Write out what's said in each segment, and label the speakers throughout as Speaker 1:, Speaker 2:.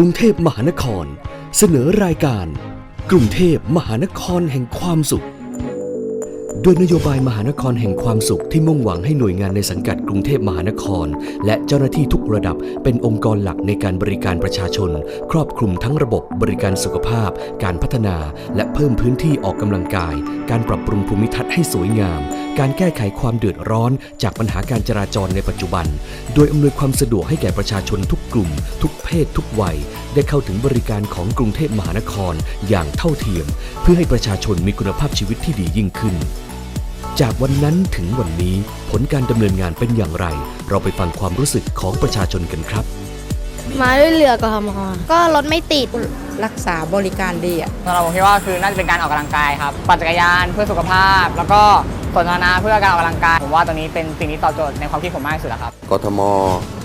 Speaker 1: กรุงเทพมหานคร เสนอรายการ กรุงเทพมหานครแห่งความสุขด้วยนโยบายมหานครแห่งความสุขที่มุ่งหวังให้หน่วยงานในสังกัดกรุงเทพมหานคร และเจ้าหน้าที่ทุกระดับเป็นองค์กรหลักในการบริการประชาชน ครอบคลุมทั้งระบบบริการสุขภาพ การพัฒนา และเพิ่มพื้นที่ออกกำลังกาย การปรับปรุงภูมิทัศน์ให้สวยงาม การแก้ไขความเดือดร้อน จากปัญหาการจราจรในปัจจุบัน โดยอำนวยความสะดวกให้แก่ประชาชนทุกกลุ่ม ทุกเพศทุกวัย ได้เข้าถึงบริการของกรุงเทพมหานครอย่างเท่าเทียม เพื่อให้ประชาชนมีคุณภาพชีวิตที่ดียิ่งขึ้น จากวันนั้นถึงวันนี้ผลการดำเนินงานเป็นอย่างไร เราไปฟังความรู้สึกของประชาชนกันครับ
Speaker 2: มาด้วยเรือกทมก็รถไม่ติด
Speaker 3: รักษาบริการดีอะ
Speaker 4: สำหรับผมคิดว่าคือน่าจะเป็นการออกกำลังกายครับ ปั่นจักรยานเพื่อสุขภาพ แล้วก็ สนสาธาเพื่อการออกกำลังกาย ผมว่าตรงนี้เป็นสิ่งที่ตอบโจทย์ในความคิดผมมากที่สุดแล้วครับ
Speaker 5: กทม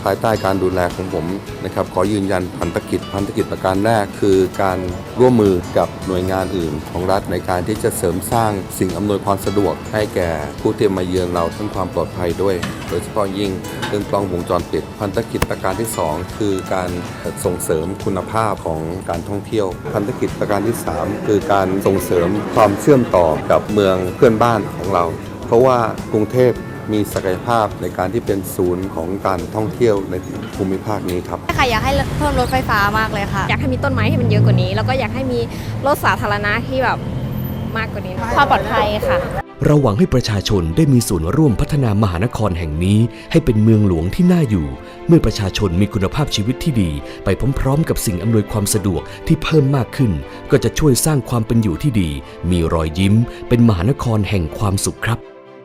Speaker 5: ภายใต้การดูแลของผมนะครับขอยืนยันพันธกิจพันธกิจประการแรกคือการร่วมมือกับหน่วยงานอื่น ของรัฐในการที่จะเสริมสร้างสิ่งอำนวยความสะดวก ให้แก่ผู้ที่มาเยือนเราทั้งความปลอดภัยด้วย โดยเฉพาะยิ่งเรื่องกล้องวงจรปิด พันธกิจประการที่ 2 คือการส่งเสริมคุณภาพของการท่องเที่ยว พันธกิจประการที่ 3 คือการส่งเสริมความเชื่อมต่อกับเมืองเพื่อนบ้านของเรา เพราะว่ากรุงเทพ มีศักยภาพในการที่เป็นศูนย์ของการท่องเที่ยวในภูมิภาคนี้ครับ
Speaker 2: ค่ะอยากให้เพิ่มรถไฟฟ้ามากเลยค่ะ
Speaker 6: อยากให้มีต้นไม้ให้มันเยอะกว่านี้ แล้วก็อยากให้มีรถสาธารณะที่แบบมากกว่านี้
Speaker 2: ความปลอดภัยค่ะ
Speaker 1: เราหวังให้ประชาชนได้มีส่วนร่วมพัฒนามหานครแห่งนี้ ให้เป็นเมืองหลวงที่น่าอยู่ เมื่อประชาชนมีคุณภาพชีวิตที่ดี ไปพร้อมๆ กับสิ่งอำนวยความสะดวกที่เพิ่มมากขึ้น ก็จะช่วยสร้างความเป็นอยู่ที่ดี มีรอยยิ้ม เป็นมหานครแห่งความสุขครับ